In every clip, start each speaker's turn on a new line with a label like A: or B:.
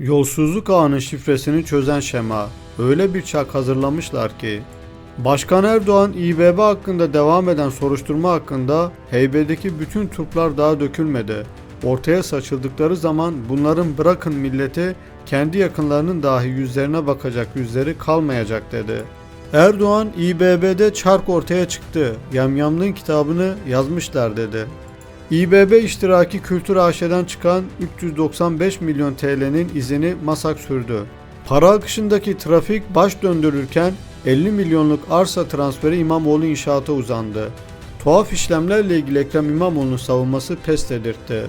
A: Yolsuzluk ağının şifresini çözen şema. Öyle bir çak hazırlamışlar ki. Başkan Erdoğan İBB hakkında devam eden soruşturma hakkında heybedeki bütün turplar daha dökülmedi. Ortaya saçıldıkları zaman bunların bırakın milleti kendi yakınlarının dahi yüzlerine bakacak yüzleri kalmayacak dedi. Erdoğan İBB'de çark ortaya çıktı. Yamyamlığın kitabını yazmışlar dedi. İBB iştiraki Kültür AŞ'den çıkan 395 milyon TL'nin izini masak sürdü. Para akışındaki trafik baş döndürürken 50 milyonluk arsa transferi İmamoğlu inşaata uzandı. Tuhaf işlemlerle ilgili Ekrem İmamoğlu'nun savunması pes dedirtti.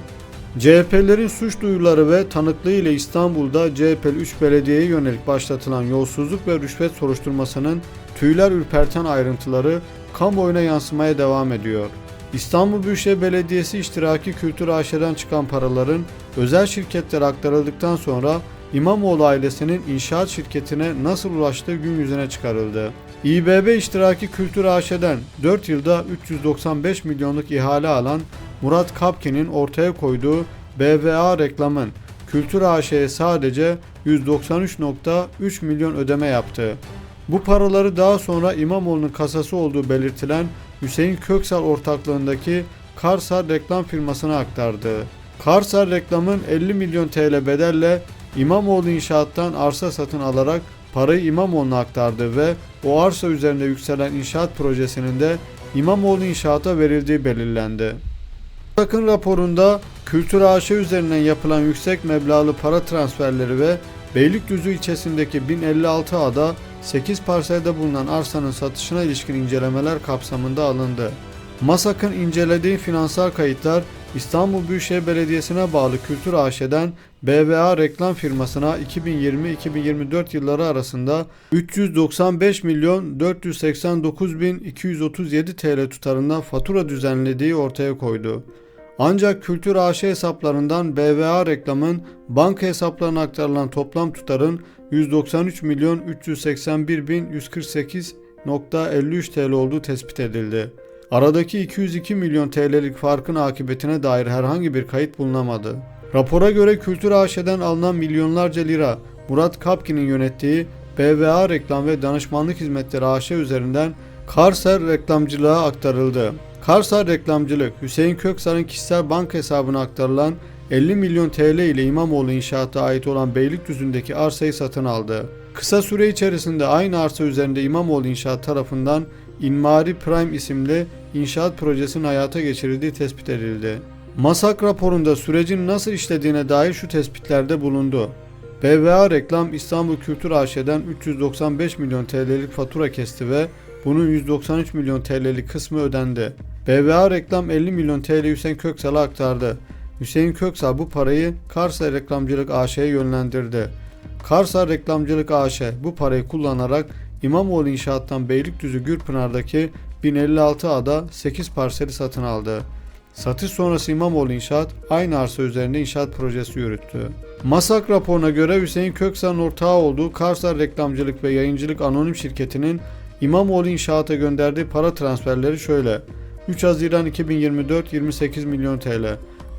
A: CHP'lerin suç duyuları ve tanıklığı ile İstanbul'da CHP'li 3 belediyeye yönelik başlatılan yolsuzluk ve rüşvet soruşturmasının tüyler ürperten ayrıntıları kamuoyuna yansımaya devam ediyor. İstanbul Büyükşehir Belediyesi iştiraki Kültür AŞ'den çıkan paraların özel şirketlere aktarıldıktan sonra İmamoğlu ailesinin inşaat şirketine nasıl ulaştığı gün yüzüne çıkarıldı. İBB iştiraki Kültür AŞ'den 4 yılda 395 milyonluk ihale alan Murat Kapkin'in ortaya koyduğu BVA reklamın Kültür AŞ'ye sadece 193.3 milyon ödeme yaptı. Bu paraları daha sonra İmamoğlu'nun kasası olduğu belirtilen Hüseyin Köksal ortaklığındaki Karsar reklam firmasına aktardı. Karsar reklamın 50 milyon TL bedelle İmamoğlu inşaattan arsa satın alarak parayı İmamoğlu'na aktardı ve o arsa üzerinde yükselen inşaat projesinin de İmamoğlu inşaata verildiği belirlendi. Sakın raporunda Kültür AŞ üzerinden yapılan yüksek meblağlı para transferleri ve Beylikdüzü ilçesindeki 1056 ada 8 parselde bulunan arsanın satışına ilişkin incelemeler kapsamında alındı. MASAK'ın incelediği finansal kayıtlar İstanbul Büyükşehir Belediyesi'ne bağlı Kültür AŞ'den BVA reklam firmasına 2020-2024 yılları arasında 395 milyon 489 bin 237 TL tutarında fatura düzenlediği ortaya koydu. Ancak Kültür AŞ hesaplarından BVA reklamın banka hesaplarına aktarılan toplam tutarın 193 milyon 381 bin 148.53 TL olduğu tespit edildi. Aradaki 202 milyon TL'lik farkın akıbetine dair herhangi bir kayıt bulunamadı. Rapora göre Kültür AŞ'den alınan milyonlarca lira Murat Kapkin'in yönettiği BVA Reklam ve Danışmanlık Hizmetleri AŞ üzerinden Karsar reklamcılığa aktarıldı. Karsar Reklamcılık, Hüseyin Köksar'ın kişisel banka hesabına aktarılan 50 milyon TL ile İmamoğlu inşaata ait olan Beylikdüzü'ndeki arsayı satın aldı. Kısa süre içerisinde aynı arsa üzerinde İmamoğlu İnşaat tarafından İnmari Prime isimli inşaat projesinin hayata geçirildiği tespit edildi. Masak raporunda sürecin nasıl işlediğine dair şu tespitlerde bulundu. BVA Reklam İstanbul Kültür AŞ'den 395 milyon TL'lik fatura kesti ve bunun 193 milyon TL'lik kısmı ödendi. BVA Reklam 50 milyon TL Hüseyin Köksal'a aktardı. Hüseyin Köksal bu parayı Karsay Reklamcılık AŞ'ye yönlendirdi. Karsay Reklamcılık AŞ bu parayı kullanarak İmamoğlu İnşaat'tan Beylikdüzü Gürpınar'daki 1056 ada 8 parseli satın aldı. Satış sonrası İmamoğlu İnşaat aynı arsa üzerinde inşaat projesi yürüttü. Masak raporuna göre Hüseyin Köksal'ın ortağı olduğu Karsar Reklamcılık ve Yayıncılık Anonim Şirketi'nin İmamoğlu İnşaat'a gönderdiği para transferleri şöyle. 3 Haziran 2024 28 milyon TL.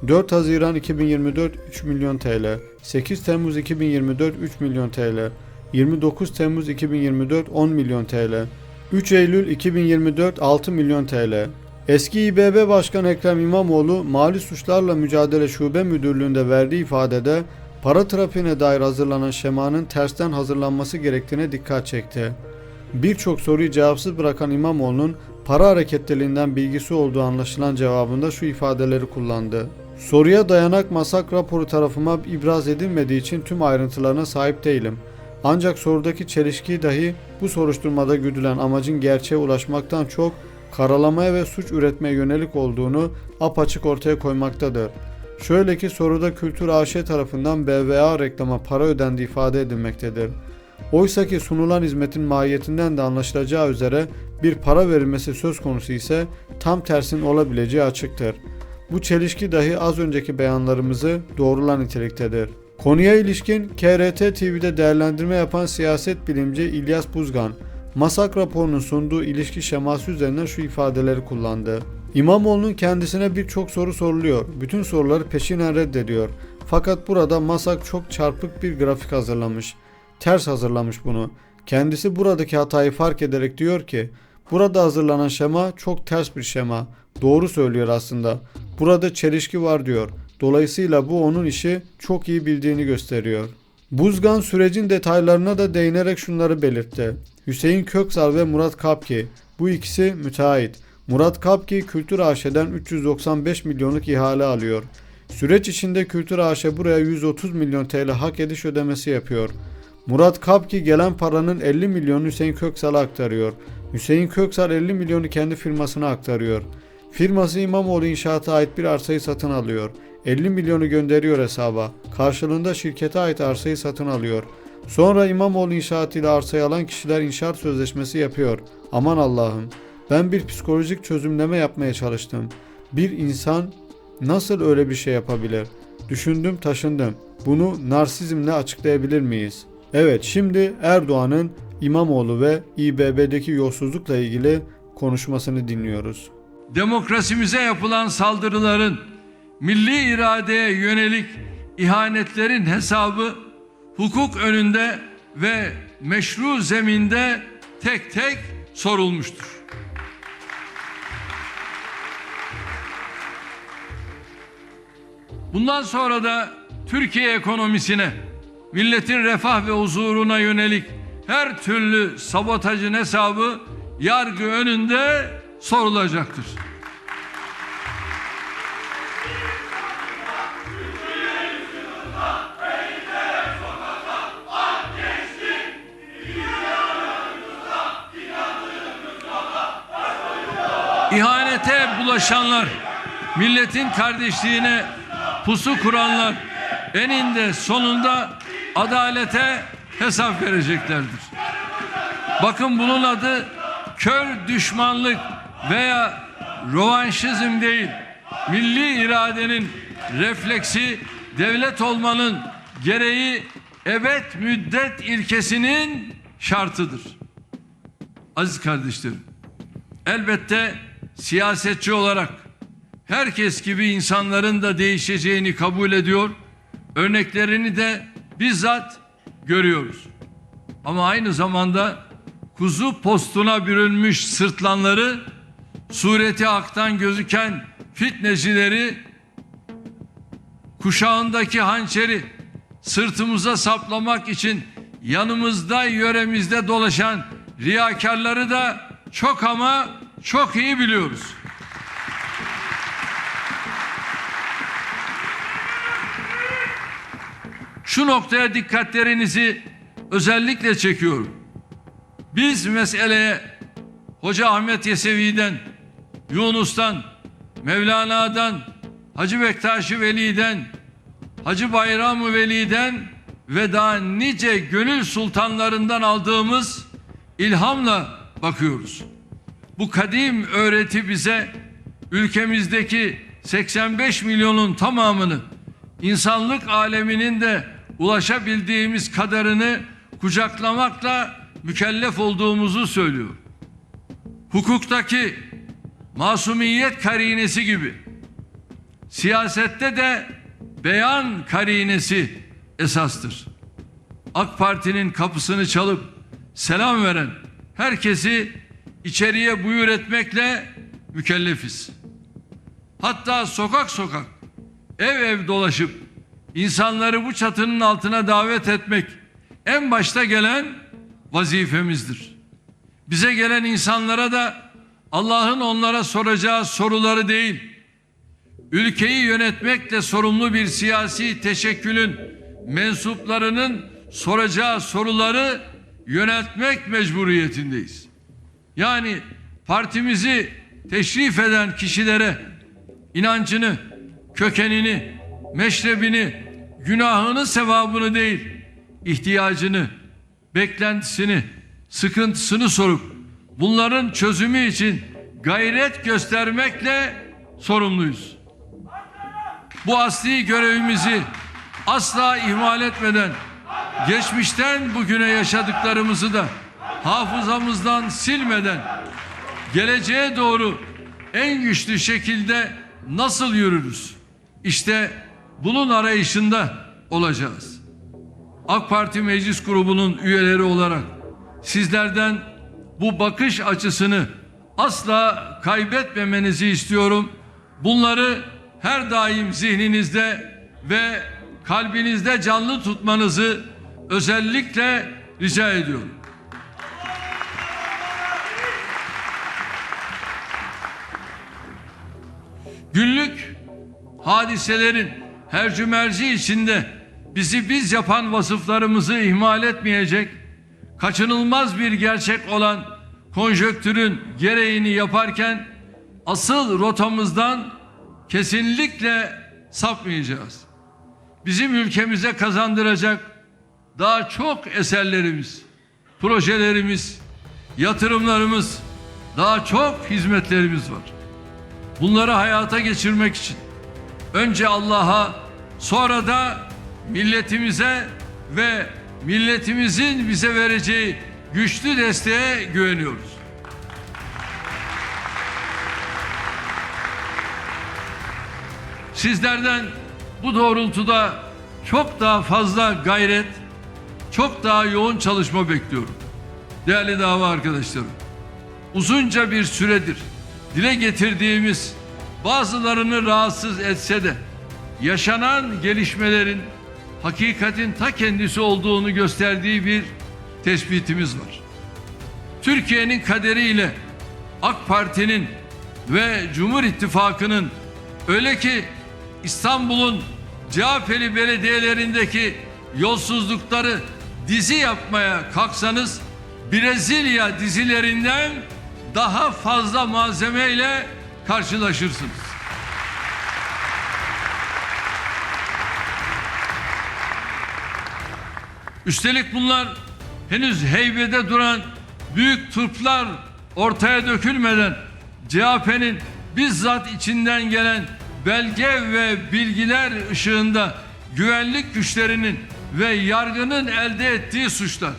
A: 4 Haziran 2024 3 milyon TL. 8 Temmuz 2024 3 milyon TL. 29 Temmuz 2024 10 milyon TL. 3 Eylül 2024 6 milyon TL. Eski İBB Başkanı Ekrem İmamoğlu Mali Suçlarla Mücadele Şube Müdürlüğü'nde verdiği ifadede para trafiğine dair hazırlanan şemanın tersten hazırlanması gerektiğine dikkat çekti. Birçok soruyu cevapsız bırakan İmamoğlu'nun para hareketliliğinden bilgisi olduğu anlaşılan cevabında şu ifadeleri kullandı. Soruya dayanak masak raporu tarafıma ibraz edilmediği için tüm ayrıntılarına sahip değilim. Ancak sorudaki çelişki dahi bu soruşturmada güdülen amacın gerçeğe ulaşmaktan çok karalamaya ve suç üretmeye yönelik olduğunu apaçık ortaya koymaktadır. Şöyle ki soruda Kültür AŞ tarafından BVA reklama para ödendiği ifade edilmektedir. Oysa ki sunulan hizmetin mahiyetinden de anlaşılacağı üzere bir para verilmesi söz konusu ise tam tersinin olabileceği açıktır. Bu çelişki dahi az önceki beyanlarımızı doğrulan niteliktedir. Konuya ilişkin KRT TV'de değerlendirme yapan siyaset bilimci İlyas Buzgan, Masak raporunun sunduğu ilişki şeması üzerinden şu ifadeleri kullandı. İmamoğlu'nun kendisine birçok soru soruluyor. Bütün soruları peşinen reddediyor. Fakat burada Masak çok çarpık bir grafik hazırlamış. Ters hazırlamış bunu. Kendisi buradaki hatayı fark ederek diyor ki burada hazırlanan şema çok ters bir şema. Doğru söylüyor aslında. Burada çelişki var diyor. Dolayısıyla bu onun işi çok iyi bildiğini gösteriyor. Buzgan sürecin detaylarına da değinerek şunları belirtti. Hüseyin Köksal ve Murat Kapki. Bu ikisi müteahhit. Murat Kapki Kültür AŞ'den 395 milyonluk ihale alıyor. Süreç içinde Kültür AŞ buraya 130 milyon TL hak ediş ödemesi yapıyor. Murat Kapki gelen paranın 50 milyonu Hüseyin Köksal'a aktarıyor. Hüseyin Köksal 50 milyonu kendi firmasına aktarıyor. Firması İmamoğlu İnşaat'a ait bir arsayı satın alıyor. 50 milyonu gönderiyor hesaba. Karşılığında şirkete ait arsayı satın alıyor. Sonra İmamoğlu İnşaat ile arsayı alan kişiler inşaat sözleşmesi yapıyor. Aman Allah'ım. Ben bir psikolojik çözümleme yapmaya çalıştım. Bir insan nasıl öyle bir şey yapabilir? Düşündüm taşındım. Bunu narsizmle açıklayabilir miyiz? Evet şimdi Erdoğan'ın İmamoğlu ve İBB'deki yolsuzlukla ilgili konuşmasını dinliyoruz.
B: Demokrasimize yapılan saldırıların, milli iradeye yönelik ihanetlerin hesabı hukuk önünde ve meşru zeminde tek tek sorulmuştur. Bundan sonra da Türkiye ekonomisine, milletin refah ve huzuruna yönelik her türlü sabotajın hesabı yargı önünde sorulacaktır. İhanete bulaşanlar, milletin kardeşliğine pusu kuranlar eninde sonunda adalete hesap vereceklerdir. Bakın bunun adı kör düşmanlık veya rovanşizm değil. Milli iradenin refleksi devlet olmanın gereği evet müddet ilkesinin şartıdır. Aziz kardeşlerim, elbette siyasetçi olarak herkes gibi insanların da değişeceğini kabul ediyor. Örneklerini de bizzat görüyoruz. Ama aynı zamanda kuzu postuna bürünmüş sırtlanları, sureti aktan gözüken fitnecileri, kuşağındaki hançeri sırtımıza saplamak için yanımızda, yöremizde dolaşan riyakarları da çok ama çok iyi biliyoruz. Şu noktaya dikkatlerinizi özellikle çekiyorum. Biz meseleye Hoca Ahmet Yesevi'den, Yunus'tan, Mevlana'dan, Hacı Bektaş-ı Veli'den, Hacı Bayram-ı Veli'den ve daha nice gönül sultanlarından aldığımız ilhamla bakıyoruz. Bu kadim öğreti bize ülkemizdeki 85 milyonun tamamını insanlık aleminin de ulaşabildiğimiz kadarını kucaklamakla mükellef olduğumuzu söylüyor. Hukuktaki masumiyet karinesi gibi siyasette de beyan karinesi esastır. AK Parti'nin kapısını çalıp selam veren herkesi içeriye buyur etmekle mükellefiz. Hatta sokak sokak, ev ev dolaşıp insanları bu çatının altına davet etmek en başta gelen vazifemizdir. Bize gelen insanlara da Allah'ın onlara soracağı soruları değil, ülkeyi yönetmekle sorumlu bir siyasi teşekkülün mensuplarının soracağı soruları yöneltmek mecburiyetindeyiz. Yani partimizi teşrif eden kişilere inancını, kökenini, meşrebini, günahını, sevabını değil, ihtiyacını, beklentisini, sıkıntısını sorup bunların çözümü için gayret göstermekle sorumluyuz. Bu asli görevimizi asla ihmal etmeden geçmişten bugüne yaşadıklarımızı da hafızamızdan silmeden geleceğe doğru en güçlü şekilde nasıl yürürüz? İşte bunun arayışında olacağız. AK Parti Meclis Grubu'nun üyeleri olarak sizlerden bu bakış açısını asla kaybetmemenizi istiyorum. Bunları her daim zihninizde ve kalbinizde canlı tutmanızı özellikle rica ediyorum. Günlük hadiselerin hercümerci içinde bizi biz yapan vasıflarımızı ihmal etmeyecek, kaçınılmaz bir gerçek olan konjöktürün gereğini yaparken asıl rotamızdan kesinlikle sapmayacağız. Bizim ülkemize kazandıracak daha çok eserlerimiz, projelerimiz, yatırımlarımız, daha çok hizmetlerimiz var. Bunları hayata geçirmek için önce Allah'a sonra da milletimize ve milletimizin bize vereceği güçlü desteğe güveniyoruz. Sizlerden bu doğrultuda çok daha fazla gayret, çok daha yoğun çalışma bekliyorum. Değerli dava arkadaşlarım, uzunca bir süredir dile getirdiğimiz bazılarını rahatsız etse de yaşanan gelişmelerin hakikatin ta kendisi olduğunu gösterdiği bir tespitimiz var. Türkiye'nin kaderiyle AK Parti'nin ve Cumhur İttifakı'nın öyle ki İstanbul'un CHP'li belediyelerindeki yolsuzlukları dizi yapmaya kalksanız Brezilya dizilerinden daha fazla malzemeyle karşılaşırsınız. Üstelik bunlar henüz heybede duran büyük turplar ortaya dökülmeden CHP'nin bizzat içinden gelen belge ve bilgiler ışığında güvenlik güçlerinin ve yargının elde ettiği suçlar.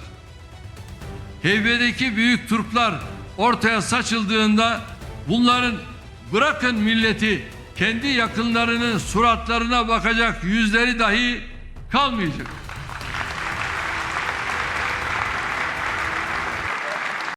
B: Heybedeki büyük turplar ortaya saçıldığında bunların bırakın milleti kendi yakınlarının suratlarına bakacak yüzleri dahi kalmayacak.